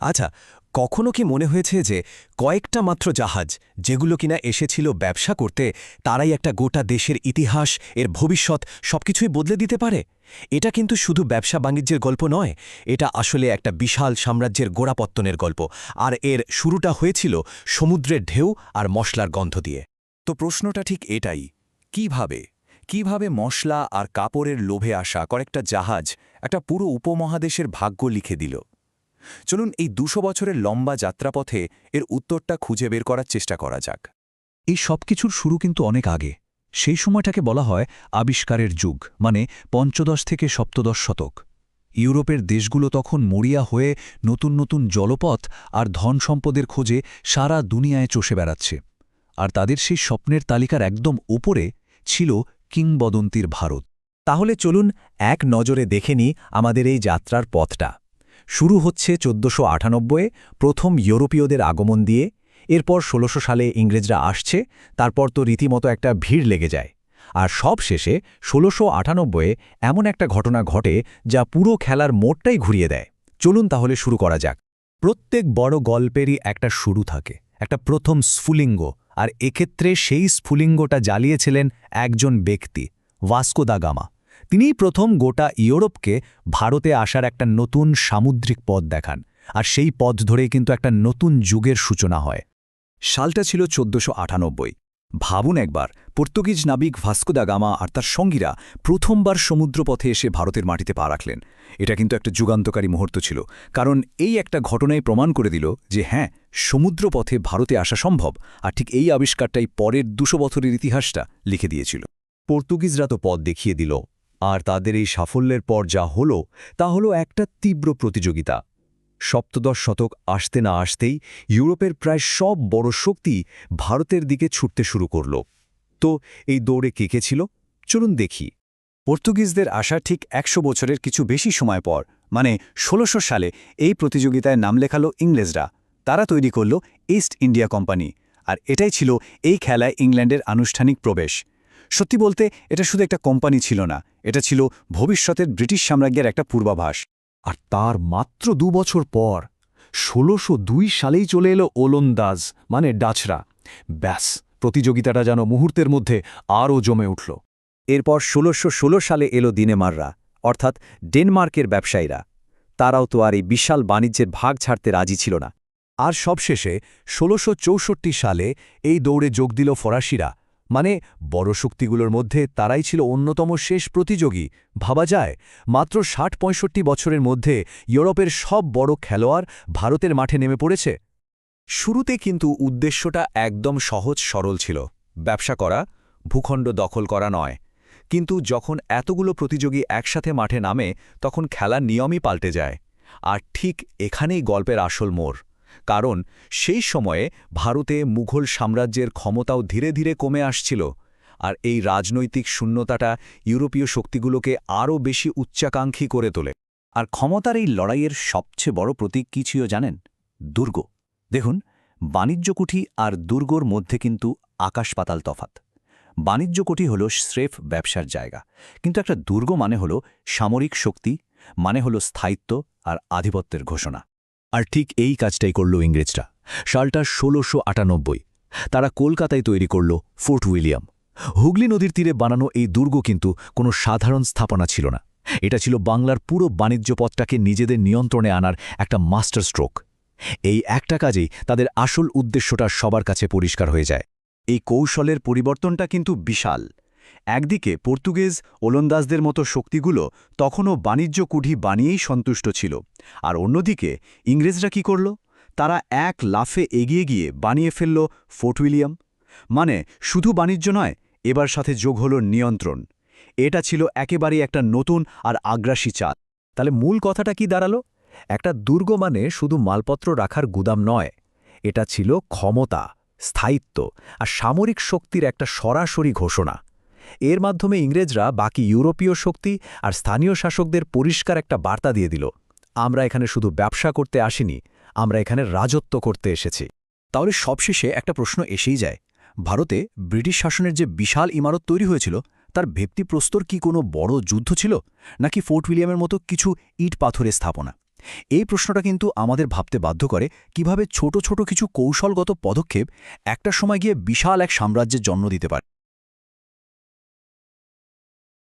আচ্ছা কখনো কি মনে হয়েছে যে কয়েকটা মাত্র জাহাজ, যেগুলো কিনা এসেছিল ব্যবসা করতে, তারাই একটা গোটা দেশের ইতিহাস, এর ভবিষ্যৎ সবকিছুই বদলে দিতে পারে? এটা কিন্তু শুধু ব্যবসা বাণিজ্যের গল্প নয়, এটা আসলে একটা বিশাল সাম্রাজ্যের গোড়াপত্তনের গল্প। আর এর শুরুটা হয়েছিল সমুদ্রের ঢেউ আর মশলার গন্ধ দিয়ে। তো প্রশ্নটা ঠিক এটাই, কীভাবে? কীভাবে মশলা আর কাপড়ের লোভে আসা কয়েকটা জাহাজ একটা পুরো উপমহাদেশের ভাগ্য লিখে দিল? চলুন এই দুশো বছরের লম্বা যাত্রাপথে এর উত্তরটা খুঁজে বের করার চেষ্টা করা যাক। এই সব কিছুর শুরু কিন্তু অনেক আগে। সেই সময়টাকে বলা হয় আবিষ্কারের যুগ মানে পঞ্চদশ থেকে সপ্তদশ শতক। ইউরোপের দেশগুলো তখন মরিয়া হয়ে নতুন নতুন জলপথ আর ধন সম্পদের খোঁজে সারা দুনিয়ায় চষে বেড়াচ্ছে। আর তাদের সেই স্বপ্নের তালিকার একদম ওপরে ছিল কিংবদন্তির ভারত। তাহলে চলুন এক নজরে দেখে নিই আমাদের এই যাত্রার পথটা। শুরু হচ্ছে চোদ্দশো আটানব্বয়ে প্রথম ইউরোপীয়দের আগমন দিয়ে। এরপর ষোলোশো সালে ইংরেজরা আসছে, তারপর তো রীতিমতো একটা ভিড় লেগে যায়। আর সব শেষে ষোলোশো আটানব্বয়ে এমন একটা ঘটনা ঘটে যা পুরো খেলার মোড়টাই ঘুরিয়ে দেয়। চলুন তাহলে শুরু করা যাক। প্রত্যেক বড় গল্পেরই একটা শুরু থাকে, একটা প্রথম স্ফুলিঙ্গ। আর এক্ষেত্রে সেই স্ফুলিঙ্গটা জ্বালিয়েছিলেন একজন ব্যক্তি, ভাস্কো দা গামা। তিনিই প্রথম গোটা ইউরোপকে ভারতে আসার একটা নতুন সামুদ্রিক পথ দেখান, আর সেই পথ ধরেই কিন্তু একটা নতুন যুগের সূচনা হয়। সালটা ছিল চোদ্দশো ভাবুন একবার, পর্তুগিজ নাবিক ভাস্কো দা গামা আর তার সঙ্গীরা প্রথমবার সমুদ্রপথে এসে ভারতের মাটিতে পা রাখলেন। এটা কিন্তু একটা যুগান্তকারী মুহূর্ত ছিল, কারণ এই একটা ঘটনাই প্রমাণ করে দিল যে হ্যাঁ সমুদ্রপথে ভারতে আসা সম্ভব, আর ঠিক এই আবিষ্কারটাই পরের দুশো বছরের ইতিহাসটা লিখে দিয়েছিল। পর্তুগিজরা তো পথ দেখিয়ে দিল। আর তাদের এই সাফল্যের পর যা হল, তা হল একটা তীব্র প্রতিযোগিতা। সপ্তদশ শতক আসতে না আসতেই ইউরোপের প্রায় সব বড় শক্তি ভারতের দিকে ছুটতে শুরু করল। তো, এই দৌড়ে কে কে ছিল? চলুন দেখি। পর্তুগিজদের আসা ঠিক একশো বছরের কিছু বেশি সময় পর মানে ষোলোশো সালে, এই প্রতিযোগিতায় নাম লেখালো ইংরেজরা। তারা তৈরি করল ইস্ট ইন্ডিয়া কোম্পানি আর এটাই ছিল এই খেলায় ইংল্যান্ডের আনুষ্ঠানিক প্রবেশ। সত্যি বলতে, এটা শুধু একটা কোম্পানি ছিল না, এটা ছিল ভবিষ্যতের ব্রিটিশ সাম্রাজ্যের একটা পূর্বাভাস। আর তার মাত্র দু বছর পর ষোলোশো দুই সালেই চলে এলো ওলন্দাজ মানে ডাচরা। ব্যাস, প্রতিযোগিতাটা যেন মুহূর্তের মধ্যে আরও জমে উঠল। এরপর ষোলোশো ষোলো সালে এলো দিনেমাররা, অর্থাৎ ডেনমার্কের ব্যবসায়ীরা। তারাও তো আর এই বিশাল বাণিজ্যের ভাগ ছাড়তে রাজি ছিল না। আর সবশেষে ষোলোশো সালে এই দৌড়ে যোগ দিল ফরাসিরা। মানে বড় শক্তিগুলোর মধ্যে তারাই ছিল অন্যতম শেষ প্রতিযোগী। ভাবা যায়, মাত্র ষাট পঁয়ষট্টি বছরের মধ্যে ইউরোপের সব বড় খেলোয়াড় ভারতের মাঠে নেমে পড়েছে। শুরুতে কিন্তু উদ্দেশ্যটা একদম সহজ সরল ছিল, ব্যবসা করা, ভূখণ্ড দখল করা নয়। কিন্তু যখন এতগুলো প্রতিযোগী একসাথে মাঠে নামে, তখন খেলার নিয়মই পাল্টে যায়, আর ঠিক এখানেই গল্পের আসল মোড়। কারণ সেই সময়ে ভারতে মুঘল সাম্রাজ্যের ক্ষমতাও ধীরে ধীরে কমে আসছিল, আর এই রাজনৈতিক শূন্যতাটা ইউরোপীয় শক্তিগুলোকে আরও বেশি উচ্চাকাঙ্ক্ষী করে তোলে। আর ক্ষমতার এই লড়াইয়ের সবচেয়ে বড় প্রতীক কী ছিল জানেন? দুর্গ। দেখুন বাণিজ্যকুঠি আর দুর্গর মধ্যে কিন্তু আকাশ পাতাল তফাত বাণিজ্যকুঠি হল স্রেফ ব্যবসার জায়গা, কিন্তু একটা দুর্গ মানে হল সামরিক শক্তি মানে হল স্থায়িত্ব আর আধিপত্যের ঘোষণা। আর ঠিক এই কাজটাই করল ইংরেজরা। সালটা ষোলোশো আটানব্বই। তারা কলকাতায় তৈরি করল ফোর্ট উইলিয়াম। হুগলি নদীর তীরে বানানো এই দুর্গ কিন্তু কোনো সাধারণ স্থাপনা ছিল না। এটা ছিল বাংলার পুরো বাণিজ্য পথটাকে নিজেদের নিয়ন্ত্রণে আনার একটা মাস্টার স্ট্রোক। এই একটা কাজেই তাদের আসল উদ্দেশ্যটা সবার কাছে পরিষ্কার হয়ে যায়। এই কৌশলের পরিবর্তনটা কিন্তু বিশাল। একদিকে পর্তুগিজ ওলন্দাজদের মতো শক্তিগুলো তখনও বাণিজ্য কুঠি বানিয়েই সন্তুষ্ট ছিল, আর অন্যদিকে ইংরেজরা কি করল? তারা এক লাফে এগিয়ে গিয়ে বানিয়ে ফেলল ফোর্ট উইলিয়াম। মানে শুধু বাণিজ্য নয়, এবার সাথে যোগ হল নিয়ন্ত্রণ। এটা ছিল একেবারেই একটা নতুন আর আগ্রাসী চাঁদ। তাহলে মূল কথাটা কি দাঁড়াল? একটা দুর্গ মানে শুধু মালপত্র রাখার গুদাম নয়, এটা ছিল ক্ষমতা, স্থায়িত্ব, আর সামরিক শক্তির একটা সরাসরি ঘোষণা। এর মাধ্যমে ইংরেজরা বাকি ইউরোপীয় শক্তি আর স্থানীয় শাসকদের পরিষ্কার একটা বার্তা দিয়ে দিল। আমরা এখানে শুধু ব্যবসা করতে আসিনি, আমরা এখানে রাজত্ব করতে এসেছি। তাহলে সবশেষে একটা প্রশ্ন এসেই যায়। ভারতে ব্রিটিশ শাসনের যে বিশাল ইমারত তৈরি হয়েছিল, তার ভিত্তিপ্রস্তর কি কোনো বড় যুদ্ধ ছিল, নাকি ফোর্ট উইলিয়ামের মতো কিছু ইট পাথরের স্থাপনা? এই প্রশ্নটা কিন্তু আমাদের ভাবতে বাধ্য করে কীভাবে ছোট ছোট কিছু কৌশলগত পদক্ষেপ একটা সময় গিয়ে বিশাল এক সাম্রাজ্যের জন্ম দিতে পারে।